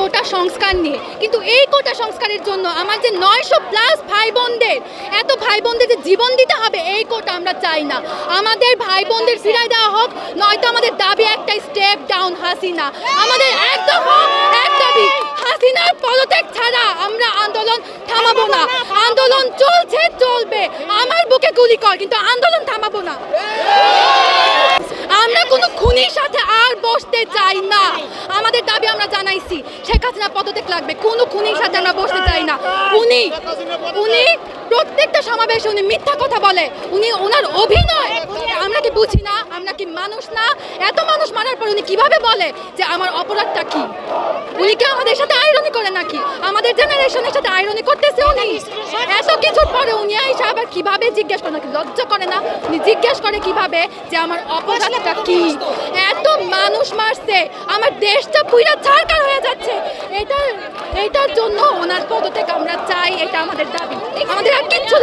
কোটা সংস্কার নিয়ে। কিন্তু এই কোটা সংস্কারের জন্য আমার যে নয়শো প্লাস ভাই বোনদের এত ভাই বোনদের যে জীবন দিতে হবে, এই কোটা আমরা চাই না। আমাদের ভাই বোনদের ফিরাই দেওয়া হোক, নয়তো আমাদের দাবি একটা স্টেপ ডাউন হাসিনা। আমাদের একদম এক দাবি, হাসিনার পদত্যাগ ছাড়া আমরা আন্দোলন থামাবো না। আন্দোলন চলছে, চলবে। আমার বুকে গুলি কর, কিন্তু আন্দোলন থামাবো না। আমরা কোনো খুনির সাথে বসতে চাই না। আমাদের দাবি আমরা জানাইছি, শেখ হাসিনা পদত্যাগ লাগবে। কোনো খুনির সাথে আমরা বসতে চাই না। উনি উনি প্রত্যেকটা সমাবেশে উনি মিথ্যা কথা বলে। উনি ওনার অভিনয়। আমরা কি বুঝি না? আমরা কি মানুষ না? এত মানুষ মারার পর উনি কীভাবে বলে যে আমার অপরাধটা কি? উনি কি আমাদের সাথে আইরনি করে নাকি? আমাদের জেনারেশনের সাথে আইরনি করতেছে উনি? উনি এসে আবার কীভাবে জিজ্ঞেস করে নাকি লজ্জা করে না? জিজ্ঞেস করে কীভাবে যে আমার অপরাধটা কি? এত মানুষ মারছে, আমার দেশটা পুরা ছাড়কার হয়ে যাচ্ছে। এটা এটার জন্য ওনার পদত্যাগ আমরা চাই, এটা আমাদের দাবি। আমাদের আর কিছু